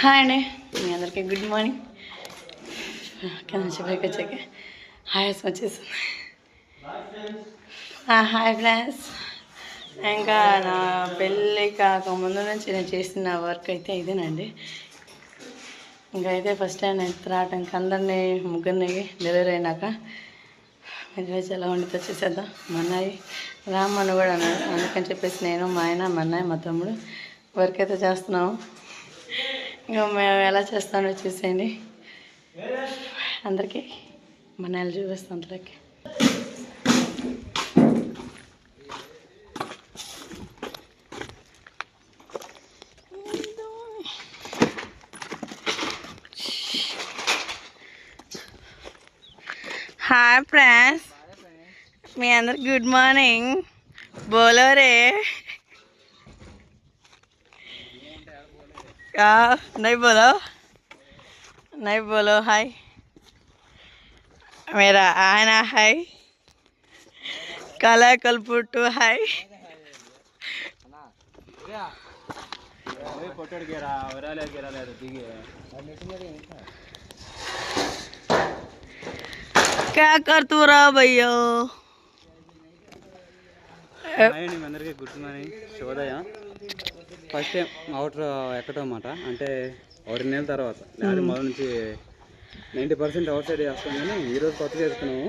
Hi అండి మీ అందరికీ good morning కింద నుంచి పైకి వచ్చాక హాయ్ వచ్చేసింది. హాయ్ ఫ్రెండ్స్ ఇంకా నా పెళ్ళి కాక ముందు నుంచి నేను చేసిన వర్క్ అయితే ఇదేనండి. ఇంకా అయితే ఫస్ట్ టైం నేను రావటానికి అందరినీ ముగ్గురిని డెలివరీ అయినాక ఈరోజు ఎలా వండితే వచ్చేసేద్దాం మా అన్నయ్య రామ్మను కూడా అన్నాడు అందుకని చెప్పేసి నేను మా ఆయన మా అన్నయ్య మా తమ్ముడు వర్క్ అయితే చేస్తున్నాము. ఇంకా మేము ఎలా చేస్తామో చూసేయండి. అందరికీ మా చూపిస్తాం అందరికి. हाय फ्रेंड्स मैं अंदर गुड मॉर्निंग बोलो रे क्या नहीं बोलो नहीं बोलो हाय मेरा आना है काला कलपुटू है फ़ोटो क्या कर तू रहा भैया హాయ్ అండి మీ అందరికీ good morning Shubhodaya first time outer ఎక్కడం అన్నమాట అంటే ఒకటి నెలల తర్వాత లేదా మొదటి నుంచి నైంటీ పర్సెంట్ అవుట్ సైడ్ చేస్తాం కానీ ఈరోజు కొత్త చేసుకున్నాము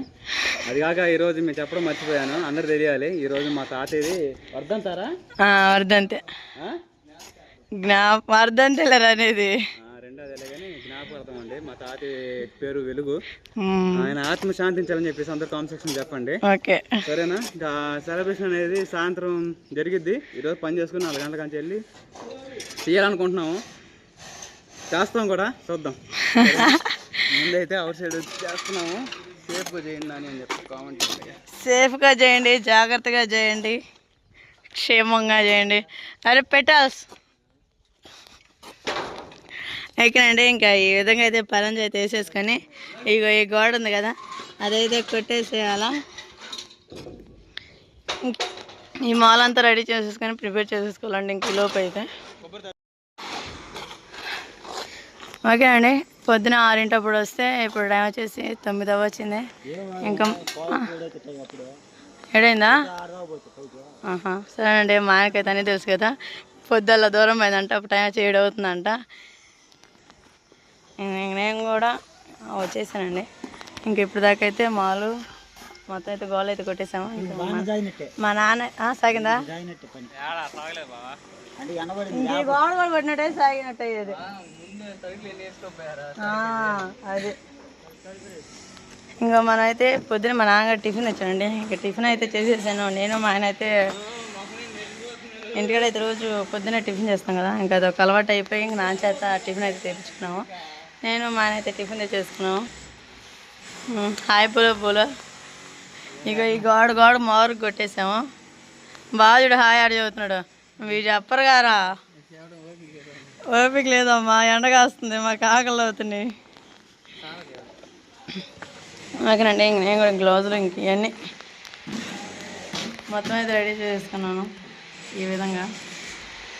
అది కాక ఈరోజు మేము చెప్పడం మర్చిపోయాను అందరు తెలియాలి ఈరోజు మా తాతయ్యది వర్ధంతారా వర్ధంతే జ్ఞాప వర్ధంతేలరా అనేది రెండోది కానీ జ్ఞాపకార్థం అండి మా తాతయ్య పేరు వెలుగు. ఆయన ఆత్మ శాంతించాలని చెప్పేసి అందరు కామెంట్ సెక్షన్ చెప్పండి. ఓకే. సరేనా? ఇంకా సెలబ్రేషన్ అనేది సాయంత్రం జరిగిద్ది. ఈరోజు పని చేసుకుని నాలుగు గంటల నుంచి వెళ్ళి తీయాలనుకుంటున్నాము. చేస్తాం కూడా చూద్దాం. ముందైతే అవుట్ సైడ్ చేస్తున్నాము. సేఫ్గా చేయండి అని అని చెప్పి కామెంట్ సేఫ్గా చేయండి జాగ్రత్తగా చేయండి క్షేమంగా చేయండి. అరే పెట్టాల్స్. ఎక్కడంటే ఇంకా ఈ విధంగా అయితే పరంజ అయితే వేసేసుకొని ఇగో ఈ గోడ ఉంది కదా అదైతే కొట్టేసేయాలా. ఈ మాల్ అంతా రెడీ చేసేసుకొని ప్రిపేర్ చేసేసుకోవాలండి ఇంక లోపు అయితే ఓకే అండి పొద్దున ఆరింటప్పుడు వస్తే ఇప్పుడు టైం వచ్చేసి తొమ్మిది వచ్చింది. ఇంకా ఏడైందా? ఆహా. సరేనండి మా ఆయనకైతే అన్నీ తెలుసు కదా పొద్దుల్లా దూరం అయిందంట అప్పుడు టైం వచ్చి ఏడవుతుందంట. నేను కూడా వచ్చేసానండి. ఇంక ఇప్పుడు దాకా అయితే మాలు మొత్తం అయితే గోల్ అయితే కొట్టేసాము. మా- నాన్న ఆ, సాగిందా? గోడ కూడా కొట్టినట్టే సాగినట్టు అయ్యేది. అది. ఇంకా మనం అయితే పొద్దున మా నాన్నగారు టిఫిన్ వచ్చానండి ఇంకా టిఫిన్ అయితే చేసేసాను. నేను మా ఆయన అయితే ఇంటికాడ అయితే రోజు పొద్దున టిఫిన్ చేస్తాం కదా. ఇంకా అది ఒక అలవాటు అయిపోయి ఇంక నాన్న చేత టిఫిన్ అయితే తెప్పించుకున్నాము. నేను మా ఆయన అయితే టిఫిన్ తెచ్చేసుకున్నాము హాయ్ పూల పూల ఇక ఈ గోడ గోడ మారు కొట్టేసాము. బాజుడు హాయ్ ఆడు చదువుతున్నాడు. మీరు చెప్పరు గారా. ఓపిక లేదమ్మా ఎండ కాస్తుంది మాకు ఆకలి అవుతుంది. ఓకేనండి ఇంక నేను కూడా గ్లౌజులు ఇంక ఇవన్నీ మొత్తం అయితే రెడీ చేసుకున్నాను ఈ విధంగా.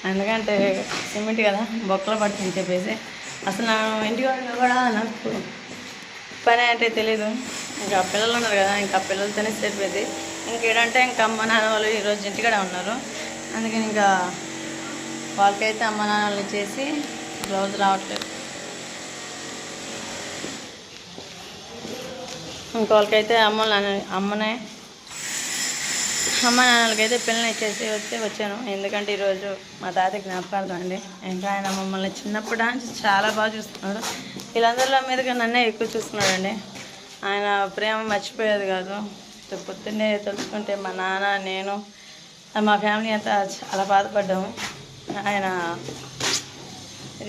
ఎందుకంటే సిమెంట్ కదా బొక్కలు పడుతుంది చెప్పేసి. అసలు నా ఇంటి వాళ్ళు కూడా నాకు పని అంటే తెలీదు. ఇంకా పిల్లలు ఉన్నారు కదా ఇంకా పిల్లలతోనే సరిపోయింది. ఇంకేడంటే ఇంకా అమ్మ నాన్న వాళ్ళు ఈరోజు ఇంటికాడ ఉన్నారు. అందుకని ఇంకా వాళ్ళకైతే అమ్మ వాళ్ళు చేసి బ్లౌజ్ రావట్లేదు. ఇంకోళ్ళకైతే అమ్మ నాన్న అమ్మనే అమ్మ నాన్నలకైతే పిల్లల్ని ఇచ్చేసి వచ్చి వచ్చాను. ఎందుకంటే ఈరోజు మా తాత జ్ఞాపకార్థం అండి. ఇంకా ఆయన మమ్మల్ని చిన్నప్పుడు నుంచి చాలా బాగా చూస్తున్నాడు. వీళ్ళందరిలో మీదుగా నన్నే ఎక్కువ చూస్తున్నాడండి. ఆయన ప్రేమ మర్చిపోయేది కాదు. పొద్దున్నే తలుచుకుంటే మా నాన్న నేను మా ఫ్యామిలీ అంతా చాలా బాధపడ్డాము. ఆయన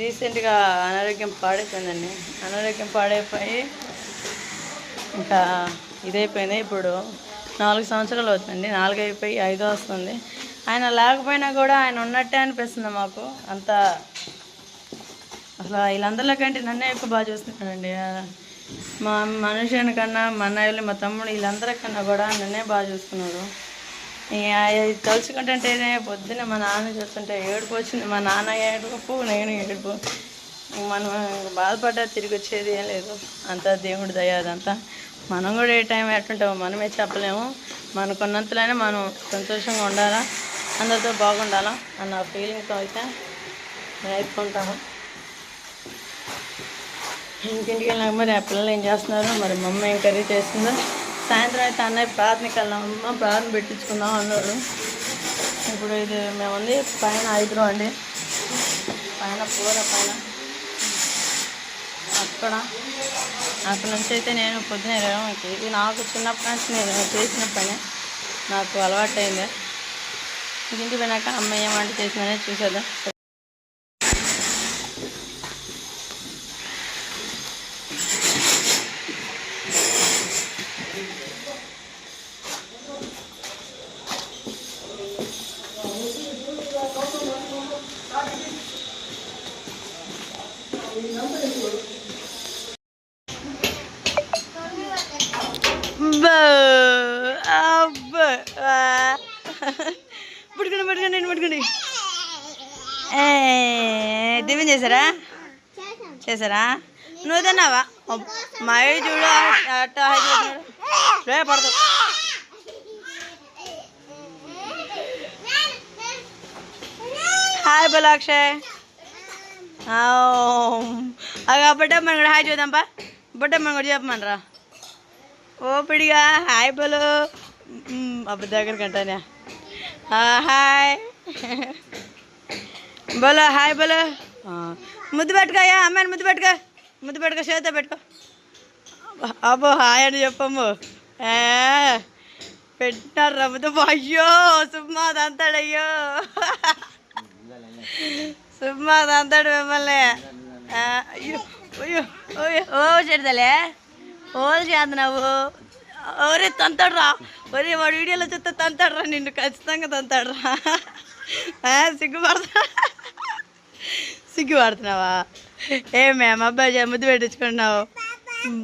రీసెంట్గా అనారోగ్యం పాడైపోయిందండి. అనారోగ్యం పాడైపోయి ఇంకా ఇదైపోయింది. ఇప్పుడు నాలుగు సంవత్సరాలు అవుతుంది. నాలుగు అయిపోయి ఐదో వస్తుంది. ఆయన లేకపోయినా కూడా ఆయన ఉన్నట్టే అనిపిస్తుంది మాకు. అంత అసలు వీళ్ళందరిలో కంటే నన్నే ఎక్కువ బాగా చూస్తున్నాడండి. మా మనుషుని కన్నా మా అన్నయ్యలు మా తమ్ముడు వీళ్ళందరికన్నా కూడా నన్నే బాగా చూసుకున్నాడు తలుచుకుంటుంటేనే పొద్దున్న మా నాన్న చూస్తుంటే ఏడుపు వచ్చింది. మా నాన్న ఏడుపు నేను ఏడుపు. మనం బాధపడ్డా తిరిగి వచ్చేది ఏం లేదు. అంతా దేవుడి దయ అదంతా. మనం కూడా ఏ టైం ఎట్టుంటామో మనమే చెప్పలేము. మనకున్నంతలోనే మనం సంతోషంగా ఉండాలా? అందరితో బాగుండాలా? అన్న ఫీలింగ్తో అయితే నేర్చుకుంటాము. ఇంటింటికి వెళ్ళినాక మరి ఆ పిల్లలు ఏం చేస్తున్నారు? మరి మమ్మీ ఏం కర్రీ చేస్తుందో? సాయంత్రం అయితే అన్నయ్య ప్రార్థనకి వెళ్ళాం అమ్మ ప్రార్థన పెట్టించుకుందాం అన్నారు. ఇప్పుడు ఇది మేము ఉంది పైన ఐదులో అండి. పైన కూర పైన. ఇక్కడ అక్కడ నుంచి అయితే నేను పొద్దున ఇరవైకి ఇది నాకు చిన్నప్పటి నుంచి నేను చేసిన పని. నాకు అలవాటైంది. ఇంటికి పోయినాక అమ్మ ఏం వంట చేసిందనే చూసేద్దాం. అబ్బా పట్టుకోండి పట్టుకోండి నేను పట్టుకోండి ఏ, టిఫిన్ చేశారా? చేశారా? నువ్వు తిన్నావా? మా చూడు అట్ట రే పడతావు హాయ్ బోలో అక్షయ్ అగా బుడ్డ కూడా హాయ్ చూద్దాంపా. బుడ్డ మన కూడా చెప్పమనరా. ఓ పిడిగా. హాయ్ బోలో. అబ్బ దగ్గర కంటానే. హాయ్. బోలో హాయ్ బోలో. ముద్దు పెట్టుకోయా అమ్మాయిని ముద్దు పెట్టుకో ముద్దు పెట్టుకో చేత పెట్టుకో. అబ్బో హాయ్ అని చెప్పమ్ము. ఏ, పెట్టినారు ముద్దు. అయ్యో సుమ్మా దంతాడయ్యో సుమ్మా దంతాడు మిమ్మల్ని. అయ్యో అయ్యో అయ్యో. ఓ చెడదలే ఓలు చేస్తున్నావు. ఒరే తంతాడు రా ఒరే వాడు వీడియోలో చూస్తే తంతాడు రా నిన్ను. ఖచ్చితంగా తంతాడు రా ఆ, సిగ్గుపడతా. సిగ్గుపడుతున్నావా ఏ మేము అబ్బాయి ముద్దు పెట్టించుకున్నావు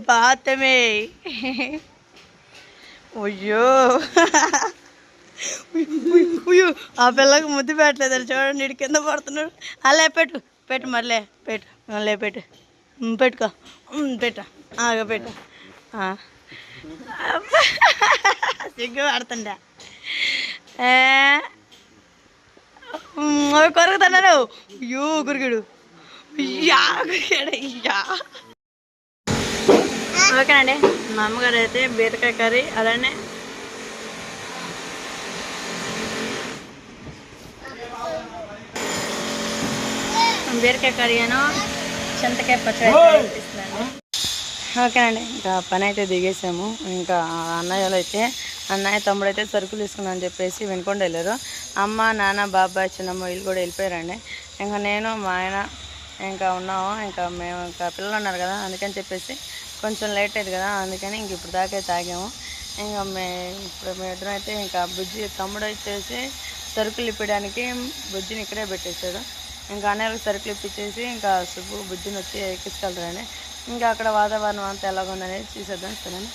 బాతమే. అయ్యో. ఉయ్యో ఆ పిల్లకి ముద్దు పెట్టలేదు చూడండి ఇటు కింద పడుతున్నాడు. అలా పెట్టు. పెట్టు మరలే పెట్టు. మళ్ళీ పెట్టు. పెట్టుకో. పెట్ట పెట్టు. ఆగ పెట్టు. సిగ్గు పడుతుండా ఏ? అవి కొరుకుతున్నారు అయ్యో గురిగిడు అయ్యా గురిగాడు అయ్యా. ఓకేనండి. మా అమ్మగారు అయితే బీరకాయ కర్రీ అలానే బీరకాయ కర్రీ అను చింతకాయ పచ్చడి ఓకేనండి. ఇంకా పని అయితే దిగేసాము. ఇంకా అన్నయ్యలు అయితే అన్నయ్య తమ్ముడు అయితే సరుకులు తీసుకున్నాను అని చెప్పేసి వినుకొని వెళ్ళారు. అమ్మ నాన్న బాబాయ్ చిన్నమ్మ వీళ్ళు కూడా వెళ్ళిపోయారండి. ఇంకా నేను మా ఆయన ఇంకా ఉన్నాము. ఇంకా మేము ఇంకా పిల్లలు ఉన్నారు కదా అందుకని చెప్పేసి కొంచెం లేట్ అయింది కదా అందుకని ఇంక ఇప్పుడు దాకా తాగాము. ఇంకా మే ఇప్పుడు మేము ఇద్దరం అయితే ఇంకా బుజ్జి తమ్ముడు వచ్చేసి సరుకులు ఇప్పడానికి బుజ్జిని ఇక్కడే పెట్టేశాడు. ఇంకా అన్నయ్యలకు సరుకులు ఇప్పించేసి ఇంకా సుబ్బు బుజ్జిని వచ్చి ఎక్కించుకెళ్తారండి ఇంకా అక్కడ వాతావరణం అంతా ఎలాగుందనేది చూసేద్దాం సరేనా?